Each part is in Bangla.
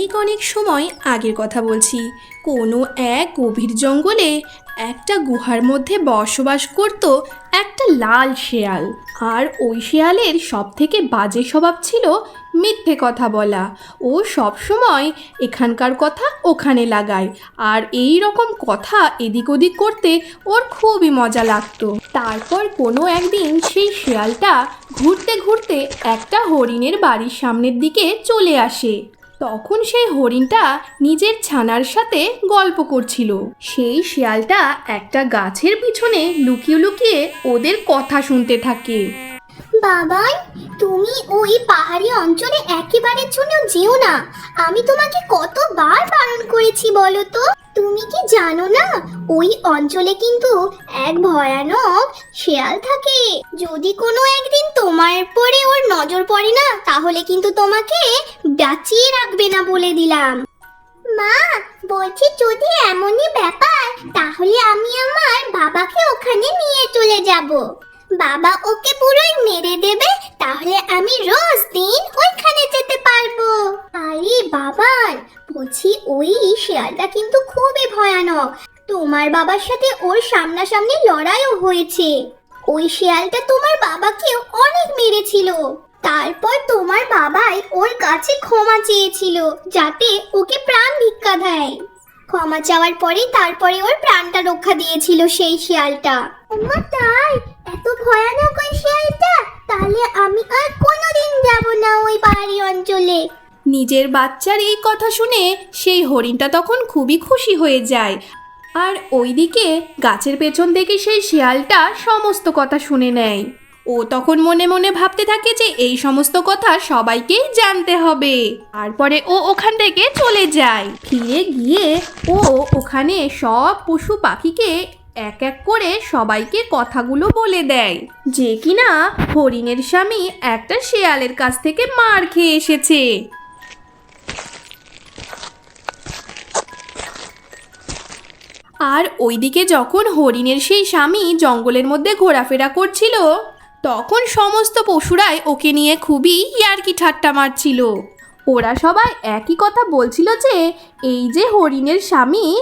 অনেক অনেক সময় আগের কথা বলছি। কোনো এক গভীর জঙ্গলে একটা গুহার মধ্যে বসবাস করত একটা লাল শেয়াল। আর ওই শেয়ালের সব থেকে বাজে স্বভাব ছিল মিথ্যে কথা বলা। ও সব সময় এখানকার কথা ওখানে লাগায়। আর এই রকম কথা এদিক ওদিক করতে ওর খুবই মজা লাগতো। তারপর কোনো একদিন সেই শেয়ালটা ঘুরতে ঘুরতে একটা হরিণের বাড়ির সামনের দিকে চলে আসে। তখন সেই হরিণটা নিজের ছানার সাথে গল্প করছিল। সেই শিয়ালটা একটা গাছের পিছনে লুকিয়ে লুকিয়ে ওদের কথা শুনতে থাকে। বাবাই, তুমি ওই পাহাড়ি অঞ্চলে একেবারের জন্য যেও না। আমি তোমাকে কতবার বারণ করেছি বলো তো? তুমি কি জানো না, ওই অঞ্চলে কিন্তু এক ভয়ানক শেয়াল থাকে। যদি কোনো একদিন তোমার পরে ওর নজর পড়ে না, তাহলে কিন্তু তোমাকে বাঁচিয়ে রাখবে না বলে দিলাম। মা, বলছি যদি এমনই ব্যাপার, তাহলে আমি আমার বাবাকে ওখানে নিয়ে চলে যাব। বাবা ওকে পুরোই মেরে দেবে, তাহলে আমি রোজ দিন ওইখানে যেতে পারব। আরে বাবার বলছি ওই শিয়ালটা কিন্তু খুবই ভয়ানক। তোমার বাবার সাথে ওর সামনাসামনি লড়াইও হয়েছে। ওই শিয়ালটা তোমার বাবাকে অনেক মেরেছিল। তারপর তোমার বাবাই ওর কাছে ক্ষমা চেয়েছিল, যাতে ওকে প্রাণ ভিক্ষা দেয়। ক্ষমা চাওয়ার পরে তারপরে ওর প্রাণটা রক্ষা দিয়েছিল সেই শিয়ালটা। তাই? এত ভয়ানক ওই শিয়ালটা? তাহলে আমি আর কোনোদিন যাব না ওই পাহাড়ি অঞ্চলে। নিজের বাচ্চার এই কথা শুনে সেই হরিণটা তখন খুবই খুশি হয়ে যায়। আর ওইদিকে গাছের পেছন থেকে সেই শিয়ালটা সমস্ত কথা শুনে নেয়। ও তখন মনে মনে ভাবতে থাকে যে এই সমস্ত কথা সবাইকেই জানতে হবে। তারপরে ও ওখান থেকে চলে যায়। ফিরে গিয়ে ও ওখানে সব পশু পাখিকে এক এক করে সবাইকে কথাগুলো বলে দেয়। যে কিনা হরিণের স্বামী একটা শেয়ালের কাছ থেকে মার খেয়ে এসেছে। আর ওইদিকে যখন হরিণের সেই স্বামী জঙ্গলের মধ্যে ঘোরাফেরা করছিল, তখন সমস্ত পশুরাই ওকে নিয়ে খুবই ইয়ার্কি ঠাট্টা মারছিল। ওরা সবাই একই কথা বলছিল যে, এই যে হরিণের স্বামী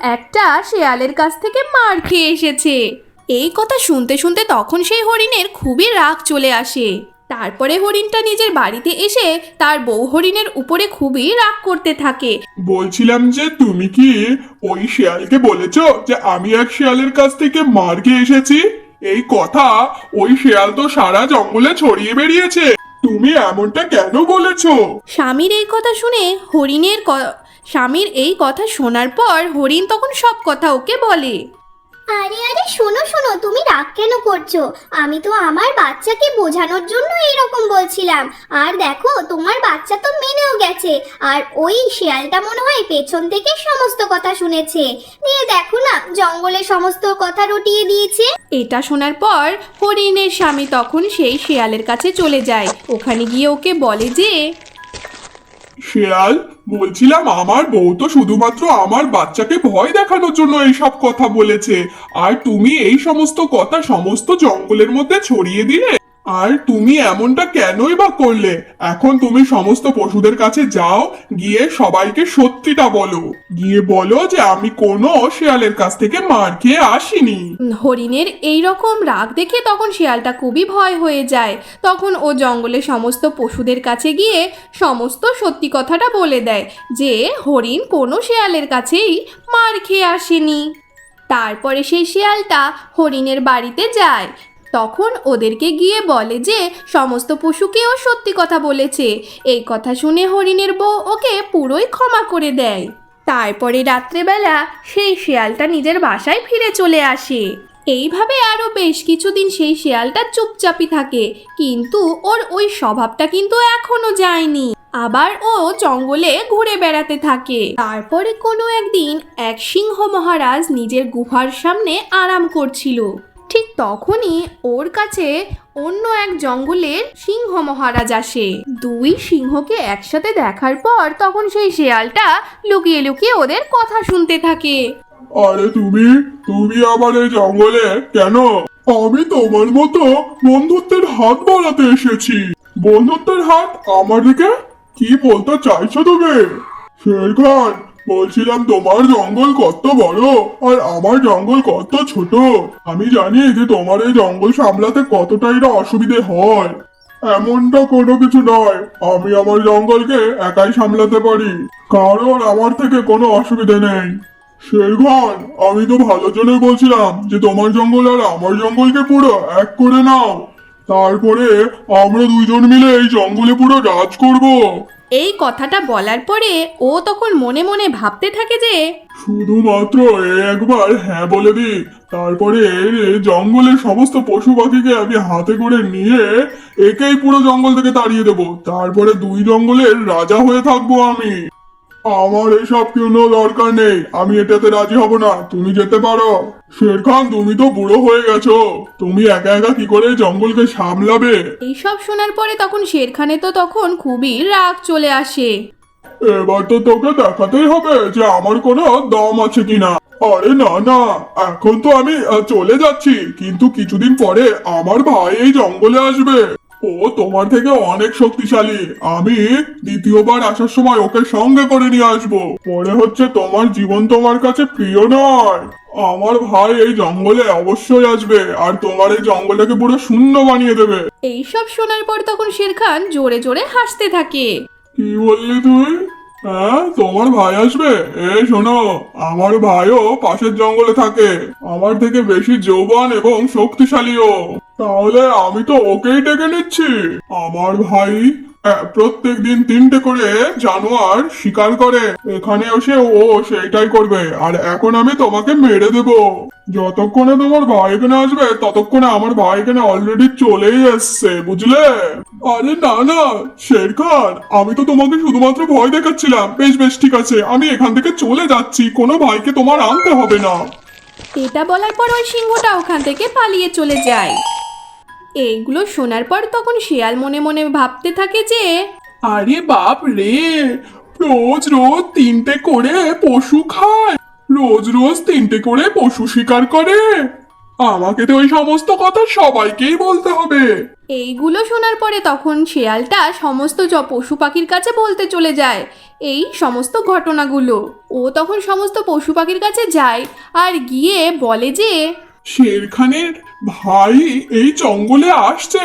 একটা শেয়ালের কাছ থেকে মার খেয়ে এসেছে। এই কথা শুনতে শুনতে তখন সেই হরিণের খুবই রাগ চলে আসে। তারপরে হরিণটা নিজের বাড়িতে এসে তার বউ হরিণের উপরে খুবই রাগ করতে থাকে। বলছিলাম যে তুমি কি ওই শিয়ালকে বলেছ যে আমি এক শিয়ালের কাছ থেকে মার খেয়ে এসেছি? এই কথা ওই শিয়াল তো সারা জঙ্গলে ছড়িয়ে বেরিয়েছে তুমি এমনটা কেন বলেছ? স্বামীর এই কথা শুনে হরিণের ক- স্বামীর এই কথা শোনার পর হরিণ তখন সব কথা ওকে বলে। আরে আরে শোনো শোনো। তুমি রাগ কেন করছ? আমি তো আমার বাচ্চাকে বোঝানোর জন্য এরকম বলছিলাম। আর দেখো, তোমার বাচ্চা তো মেনেও গেছে। আর ওই শিয়ালটা মনে হয় পেছন থেকে সমস্ত কথা শুনেছে। দিয়ে দেখো না, জঙ্গলে সমস্ত কথা রটিয়ে দিয়েছে। এটা শোনার পর হরিণের স্বামী তখন সেই শেয়ালের কাছে চলে যায়। ওখানে গিয়ে ওকে বলে যে শিয়াল, বলছিলাম আমার বউ তো শুধুমাত্র আমার বাচ্চাকে ভয় দেখানোর জন্য এইসব কথা বলেছে। আর তুমি এই সমস্ত কথা সমস্ত জঙ্গলের মধ্যে ছড়িয়ে দিলে? আর তুমি এমনটা কেনই বা করলে? এখন তুমি সমস্ত পশুদের কাছে যাও, গিয়ে সবাইকে সত্যিটা বলো। গিয়ে বলো যে আমি কোনো শেয়ালের কাছ থেকে মার খেয়ে আসিনি। হরিণের এই রকম রাগ দেখে তখন শিয়ালটা খুবই ভয় হয়ে যায়। তখন ও জঙ্গলে সমস্ত পশুদের কাছে গিয়ে সমস্ত সত্যি কথাটা বলে দেয় যে হরিণ কোনো শিয়ালের কাছেই মার খেয়ে আসেনি। তারপরে সেই শিয়ালটা হরিণের বাড়িতে যায়। তখন ওদেরকে গিয়ে বলে যে, সমস্ত পশুকেও সত্যি কথা বলেছে। এই কথা শুনে হরিণের বউ ওকে পুরোই ক্ষমা করে দেয়। তারপরে রাত্রেবেলা সেই শিয়ালটা নিজের বাসায় ফিরে চলে আসে। এইভাবে আরও বেশ কিছুদিন সেই শিয়ালটা চুপচাপই থাকে। কিন্তু ওর ওই স্বভাবটা কিন্তু এখনও যায়নি। আবার ও জঙ্গলে ঘুরে বেড়াতে থাকে। তারপরে কোনো একদিন এক সিংহ মহারাজ নিজের গুহার সামনে আরাম করছিল। ঠিক তখনই ওর কাছে অন্য এক জঙ্গলের সিংহ মহারাজ আসে। দুই সিংহকে একসাথে দেখার পর তখন সেই শেয়ালটা লুকিয়ে লুকিয়ে ওদের কথা শুনতে থাকে। আরে তুমি তুমি আবার এই জঙ্গলে? কেন? আমি তোমার মতো বন্ধুত্বের হাত বাড়াতে এসেছি। বন্ধুত্বের হাত আমার দিকে? কি বলতে চাইছো তুমি? শের খান বলছিলাম তোমার জঙ্গল কত বড় আর আমার জঙ্গল কত ছোট। আমি জানি যে তোমার এই জঙ্গল সামলাতে কতটাই না অসুবিধে হয়। এমনটা কোনো কিছু নয়। আমি আমার জঙ্গলকে একাই সামলাতে পারি, কারণ আমার থেকে কোনো অসুবিধে নেই। শেরখান আমি তো ভালো জন্যই বলছিলাম যে তোমার জঙ্গল আর আমার জঙ্গলকে পুরো এক করে নাও। তারপরে আমরা দুইজন মিলে এই জঙ্গলে পুরো রাজ করব। এই কথাটা বলার পরে ও তখন মনে মনে ভাবতে থাকে যে শুধুমাত্র এ একবার হ্যাঁ বলে দি তারপরে এর জঙ্গলের সমস্ত পশু পাখিকে আমি হাতে করে নিয়ে একেই পুরো জঙ্গল থেকে তাড়িয়ে দেবো। তারপরে দুই জঙ্গলের রাজা হয়ে থাকব আমি। আমার এসব কোনো দরকার নেই। আমি এটাতে রাজি হব না। তুমি যেতে পারো। শের খান তুমি তো বুড়ো হয়ে গেছো। তুমি একা একা কি করে জঙ্গলকে সামলাবে? এইসব শোনার পরে তখন শেরখানে তো তখন খুবই রাগ চলে আসে। এবার তো তোকে দেখাতেই হবে যে আমার কোনো দম আছে কিনা। আরে না না। এখন তো আমি চলে যাচ্ছি। কিন্তু কিছুদিন পরে আমার ভাই এই জঙ্গলে আসবে। ও তোমার থেকে অনেক শক্তিশালী। আমি দ্বিতীয়বার আসার সময় ওকে সঙ্গে করে নিয়ে আসব। মনে হচ্ছে তোমার জীবন তোমার কাছে প্রিয় নয়। আমার ভাই এই জঙ্গলে অবশ্যই আসবে আর তোমার এই জঙ্গলটাকে পুরো শূন্য বানিয়ে দেবে। এইসব শোনার পর তখন শেরখান জোরে জোরে হাসতে থাকে। কি বললি তুই? হ্যাঁ তোমার ভাই আসবে? এ শোনো আমার ভাইও পাশের জঙ্গলে থাকে। আমার থেকে বেশি যৌবন এবং শক্তিশালীও। তাহলে আমি তো ওকেই ডেকে নিচ্ছি। আমার ভাই প্রত্যেক দিন তিনটে করে জানোয়ার শিকার করে। এখানে এসে ও সেইটাই করবে, আর এখন আমি তোমাকে মেরে দেব। যতক্ষণে তোমার ভাই এখানে আসবে, ততক্ষণে আমার ভাই এখানে অলরেডি চলেই এসছে, বুঝলে? আরে না না শের খান আমি তো তোমাকে শুধুমাত্র ভয় দেখাচ্ছিলাম। বেশ বেশ, ঠিক আছে, আমি এখান থেকে চলে যাচ্ছি, কোনো ভাইকে তোমার আনতে হবে না। এটা বলার পর ওই সিংহটা ওখান থেকে পালিয়ে চলে যায়। এইগুলো শোনার পর তখন শিয়াল মনে মনে ভাবতে থাকে যে আরে বাপ রে রোজ রোজ তিনটে করে পশু খায় রোজ রোজ তিনটে করে পশু শিকার করে। আমাকে তো ওই সমস্ত কথা সবাইকেই বলতে হবে। এইগুলো শোনার পরে তখন শেয়ালটা সমস্ত জ পশু পাখির কাছে বলতে চলে যায় এই সমস্ত ঘটনাগুলো। ও তখন সমস্ত পশু পাখির কাছে যায় আর গিয়ে বলে যে শের খানের ভাই এই জঙ্গলে আসছে,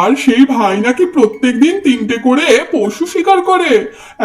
আর সেই ভাই নাকি প্রত্যেকদিন তিনটে করে পশু শিকার করে।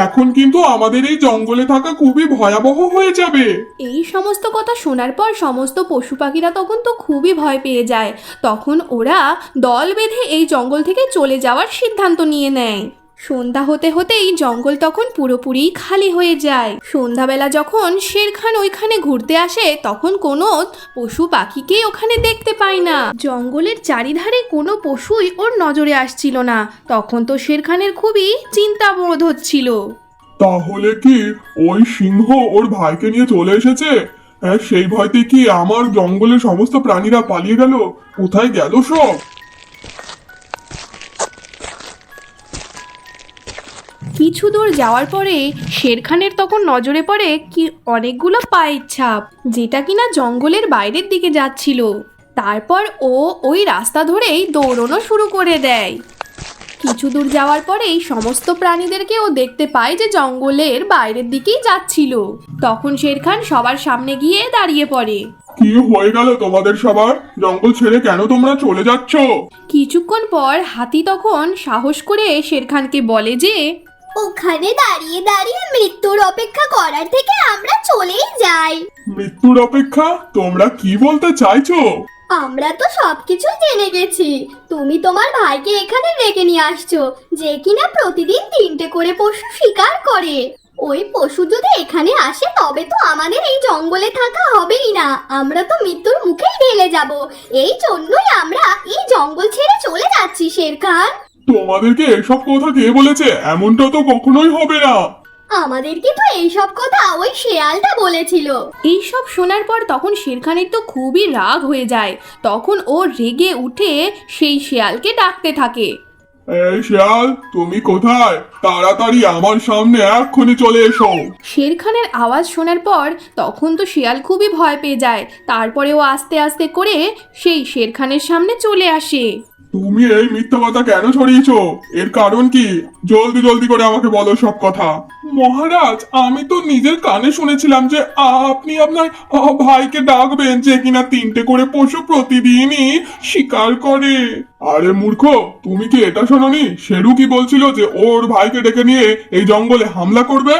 এখন কিন্তু আমাদের এই জঙ্গলে থাকা খুবই ভয়াবহ হয়ে যাবে। এই সমস্ত কথা শোনার পর সমস্ত পশু পাখিরা তখন তো খুবই ভয় পেয়ে যায়। তখন ওরা দল বেঁধে এই জঙ্গল থেকে চলে যাওয়ার সিদ্ধান্ত নিয়ে নেয়। সন্ধ্যা হতে হতেই জঙ্গল তখন পুরোপুরি খালি হয়ে যায়। সন্ধ্যাবেলা যখন শেরখান ওইখানে ঘুরতে আসে, তখন কোনো পশু পাখিকেই ওখানে দেখতে পায় না। জঙ্গলের চারিধারে কোনো পশুই ওর নজরে আসছিল না। তখন তো শেরখানের খুবই চিন্তা বোধ হচ্ছিল। তাহলে কি ওই সিংহ ওর ভাইকে নিয়ে চলে এসেছে? হ্যাঁ সেই ভয়তে কি আমার জঙ্গলের সমস্ত প্রাণীরা পালিয়ে গেল? কোথায় গেল সব? কিছু দূর যাওয়ার পরে শেরখানের তখন নজরে পড়ে কি অনেকগুলো পায়ের ছাপ যেটা কিনা জঙ্গলের বাইরের দিকে যাচ্ছিল। তারপর ও ওই রাস্তা ধরেই দৌড়নো শুরু করে দেয়। কিছু দূর যাওয়ার পরেই সমস্ত প্রাণীদেরকে ও দেখতে পায় যে জঙ্গলের বাইরের দিকেই যাচ্ছিল। তখন শেরখান সবার সামনে গিয়ে দাঁড়িয়ে পড়ে। কি হয়ে গেল তোমাদের সবার? জঙ্গল ছেড়ে কেন তোমরা চলে যাচ্ছ? কিছুক্ষণ পর হাতি তখন সাহস করে শেরখানকে বলে যে ওখানে দাঁড়িয়ে দাঁড়িয়ে মৃত্যুর অপেক্ষা করার থেকে আমরা চলেই যাই। মৃত্যুর অপেক্ষা? তোমরা কি বলতে চাইছো? আমরা তো সবকিছু জেনে গেছি। তুমি তোমার ভাইকে এখানে রেখে নিয়ে আসছো যে কিনা প্রতিদিন তিনটে করে পশু শিকার করে। ওই পশু যদি এখানে আসে তবে তো আমাদের এই জঙ্গলে থাকা হবেই না। আমরা তো মৃত্যুর মুখেই ঢেলে যাব। এই জন্যই আমরা এই জঙ্গল ছেড়ে চলে যাচ্ছি শেরখান। তোমাদেরকে এসব কথা কে বলেছে? এমনটা তো কখনোই হবে না। আমাদেরকে তো এইসব কথা ওই শেয়ালটা বলেছিল। এইসব শোনার পর তখন শেরখানের তো খুবই রাগ হয়ে যায়। তখন ও রেগে উঠে সেই শেয়ালকে ডাকতে থাকে। এই শিয়াল তুমি কোথায়? তাড়াতাড়ি আমার সামনে এক্ষুনি চলে এসো। শেরখানের আওয়াজ শোনার পর তখন তো শিয়াল খুবই ভয় পেয়ে যায়। তারপরে ও আস্তে আস্তে করে সেই শেরখানের সামনে চলে আসে। তুমি এই মিথ্যা কথা কেন ছড়িয়েছো? এর কারণ কি? জলদি জলদি করে আমাকে বলো সব কথা। মহারাজ, আমি তো নিজের কানে শুনেছিলাম যে আপনি আপনার ভাইকে ডাকবেন যে কিনা তিনটে করে পশু প্রতিদিনই শিকার করে। আরে মূর্খ, তুমি কি এটা শোনোনি? শেরু কি বলছিল যে ওর ভাইকে ডেকে নিয়ে এই জঙ্গলে হামলা করবে?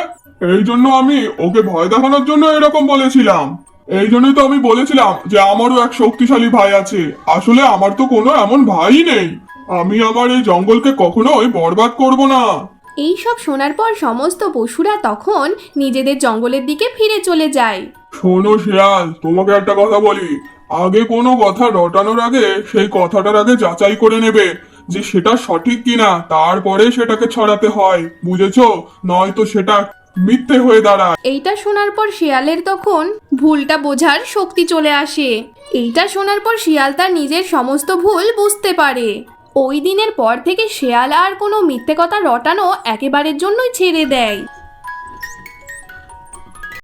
এই জন্য আমি ওকে ভয় দেখানোর জন্য এরকম বলেছিলাম। এই জন্যই তো আমি বলেছিলাম যে আমারও এক শক্তিশালী ভাই আছে। আসলে আমার তো কোনো এমন ভাই নেই। আমি আমার এই জঙ্গলকে কখনোই বরবাদ করব না। এই সব শোনার পর সমস্ত পশুরা তখন নিজেদের জঙ্গলের দিকে ফিরে চলে যায়। শোনো শিয়াল তোমাকে একটা কথা বলি। আগে কোনো কথা রটানোর আগে সেই কথাটার আগে যাচাই করে নেবে যে সেটা সঠিক কিনা। তারপরে সেটাকে ছড়াতে হয়। বুঝেছ? নয়তো সেটা মিথ্যে হয়ে দাঁড়ায়। এইটা শোনার পর শিয়ালের তখন ভুলটা বোঝার শক্তি চলে আসে। এইটা শোনার পর শিয়াল তার নিজের সমস্ত ভুল বুঝতে পারে। ওই দিনের পর থেকে শেয়াল আর কোনো মিথ্যে কথা রটানো একেবারের জন্যই ছেড়ে দেয়।